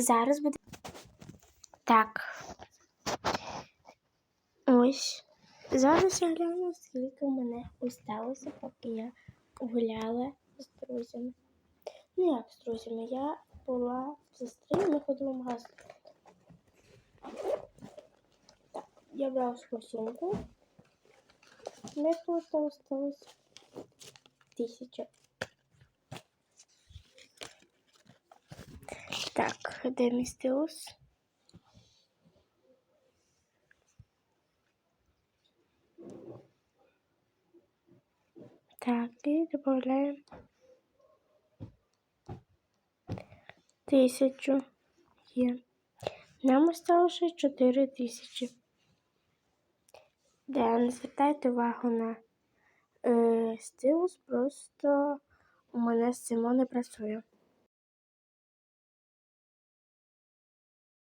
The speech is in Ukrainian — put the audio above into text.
Зараз буде. Так. Ось. Зараз я гляну, скільки в мене осталося, поки я гуляла з друзями. Ну як з друзями? Я була в сестрі, ми ходили в магазин. Так, я брала свою сумку. Мне тут осталось тысяча. Так, де містилось? Так, і додаємо тисячу. Є. Нам осталось ще 4 тисячі. Да, не звертайте увагу на е, стилус, просто у мене з цим не працює.